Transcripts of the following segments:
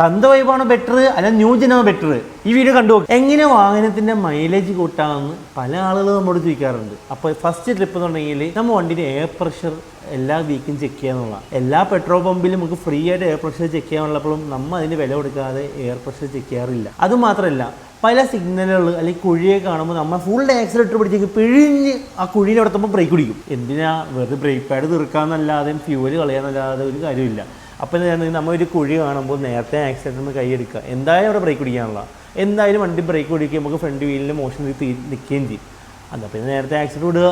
തന്ത വൈബാണോ ബെറ്റർ അല്ല ന്യൂ ജനാണോ ബെറ്റർ ഈ വീഡിയോ കണ്ടു. എങ്ങനെ വാഹനത്തിന്റെ മൈലേജ് കൂട്ടാമെന്ന് പല ആളുകളും നമ്മോട് ചോദിക്കാറുണ്ട്. അപ്പോൾ ഫസ്റ്റ് ട്രിപ്പ് എന്നുണ്ടെങ്കിൽ നമ്മൾ വണ്ടിന്റെ എയർ പ്രഷർ എല്ലാ വീക്കും ചെക്ക് ചെയ്യാന്നുള്ള എല്ലാ പെട്രോൾ പമ്പിലും നമുക്ക് ഫ്രീ ആയിട്ട് എയർ പ്രഷർ ചെക്ക് ചെയ്യാനുള്ളപ്പോഴും നമ്മൾ അതിന് വില കൊടുക്കാതെ എയർ പ്രഷർ ചെക്ക് ചെയ്യാറില്ല. അതുമാത്രമല്ല പല സിഗ്നലുകൾ അല്ലെങ്കിൽ കുഴിയെ കാണുമ്പോൾ നമ്മൾ ഫുൾ ആക്സിലേറ്റർ പിടിച്ചേക്ക് പിഴിഞ്ഞ് ആ കുഴിയിൽ അവിടെ ബ്രേക്ക് പിടിക്കും. എന്തിനാ വെറുതെ ബ്രേക്ക് പാഡ് തീർക്കാന്നല്ലാതെ ഫ്യൂവൽ കളയാന്നല്ലാതെ ഒരു കാര്യമില്ല അപ്പോൾ ഒരു കുഴി കാണുമ്പോൾ നേരത്തെ ആക്സിഡന്റ് നിന്ന് കൈയെടുക്കുക എന്തായാലും അവിടെ ബ്രേക്ക് പിടിക്കാനുള്ള. എന്തായാലും വണ്ടി ബ്രേക്ക് പിടിക്കുക നമുക്ക് ഫ്രണ്ട് വീലിൽ മോഷൻ നിൽക്കുകയും ചെയ്യും. അതാ പിന്നെ നേരത്തെ ആക്സിഡന്റ് വിടുക.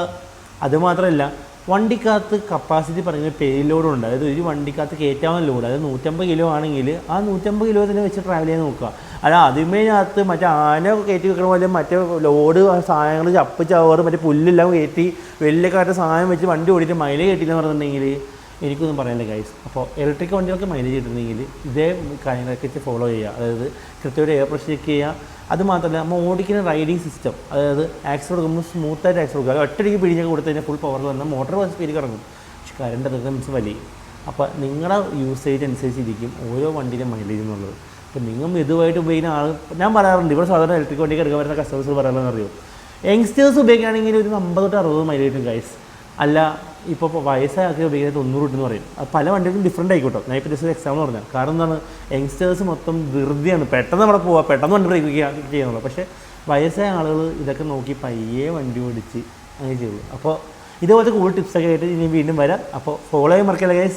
അതുമാത്രമല്ല വണ്ടിക്കകത്ത് കപ്പാസിറ്റി പറയുന്ന ഉണ്ട്. അതായത് ഒരു വണ്ടിക്കകത്ത് കയറ്റാവുന്ന ലോഡ് അതായത് നൂറ്റമ്പത് കിലോ ആണെങ്കിൽ ആ നൂറ്റമ്പത് കിലോ തന്നെ വെച്ച് ട്രാവൽ ചെയ്യാൻ നോക്കുക. അല്ല അതിമേനകത്ത് മറ്റേ ആന കയറ്റി വെക്കണ പോലെ മറ്റേ ലോഡ് സാധനങ്ങൾ ചപ്പ് ചവറ് മറ്റേ പുല്ലെല്ലാം കയറ്റി വലിയ കാറ്റ് സാധനം വെച്ച് വണ്ടി ഓടിയിട്ട് മൈലേജ് കയറ്റിയെന്ന് പറഞ്ഞിട്ടുണ്ടെങ്കിൽ എനിക്കൊന്നും പറയാനില്ല ഗൈസ് അപ്പോൾ ഇലക്ട്രിക് വണ്ടികളൊക്കെ മൈലേജ് കിട്ടുന്നെങ്കിൽ ഇതേ കാര്യങ്ങളൊക്കെ ഫോളോ ചെയ്യുക. അതായത് കൃത്യമായിട്ട് എയർ പ്രഷർ ചെക്ക് ചെയ്യുക. അത് മാത്രമല്ല നമ്മൾ ഓടിക്കുന്ന റൈഡിങ് സിസ്റ്റം അതായത് ആക്സിൽ കൊടുക്കുമ്പോൾ സ്മൂത്തായിട്ട് ആക്സിൽ കൊടുക്കുക ഒറ്റയ്ക്ക് പിടിഞ്ഞൊക്കെ കൊടുത്തു കഴിഞ്ഞാൽ ഫുൾ പവർ വന്നാൽ മോട്ടോർ സ്പീഡ് ഇറങ്ങും പക്ഷെ കറണ്ട് അതൊക്കെ മിസ് വലിയ. അപ്പോൾ നിങ്ങളുടെ യൂസേജ് അനുസരിച്ചിരിക്കും ഓരോ വണ്ടിയുടെ മൈലേജ് എന്നുള്ളത്. അപ്പോൾ നിങ്ങൾ ഇതുമായിട്ട് ഉപയോഗിക്കുന്ന ആൾ ഞാൻ പറയാറുണ്ട് ഇവിടെ സാധാരണ ഇലക്ട്രിക് വണ്ടിക്ക് എടുക്കാൻ വരുന്ന കസ്റ്റമേഴ്സ് പറയാറുണ്ടെന്ന് അറിയോ? യങ്സ്റ്റേഴ്സ് ഉപയോഗിക്കുകയാണെങ്കിൽ ഒരു അമ്പത് തൊട്ട് അറുപത് മൈലേജ് കിട്ടും ഗൈസ് അല്ല ഇപ്പോൾ വയസ്സാക്കി ഉപയോഗിക്കുന്നത് തൊണ്ണൂറ് എന്ന് പറയും. അത് പല വണ്ടികൾക്കും ഡിഫറെന്റ് ആയിക്കോട്ടെ. ഞാൻ ഇപ്പോൾ ജസ്റ്റ് എക്സാമ്പിൾ പറഞ്ഞാൽ കാരണം എന്താണ്? യങ്സ്റ്റേഴ്സ് മൊത്തം ധൃതിയാണ്. പെട്ടെന്ന് അവിടെ പോവുക പെട്ടെന്ന് വണ്ടി ബ്രേക്ക് ചെയ്യുന്നുള്ളൂ. പക്ഷേ വയസ്സായ ആളുകൾ ഇതൊക്കെ നോക്കി പയ്യെ വണ്ടി ഓടിച്ച് അങ്ങനെ ചെയ്യുള്ളൂ. അപ്പോൾ ഇതുപോലത്തെ കൂടുതൽ ടിപ്സൊക്കെ ആയിട്ട് ഇനി വീണ്ടും വരാം. അപ്പോൾ ഫോളോ ചെയ്യാൻ മറക്കില്ല ഗൈസ്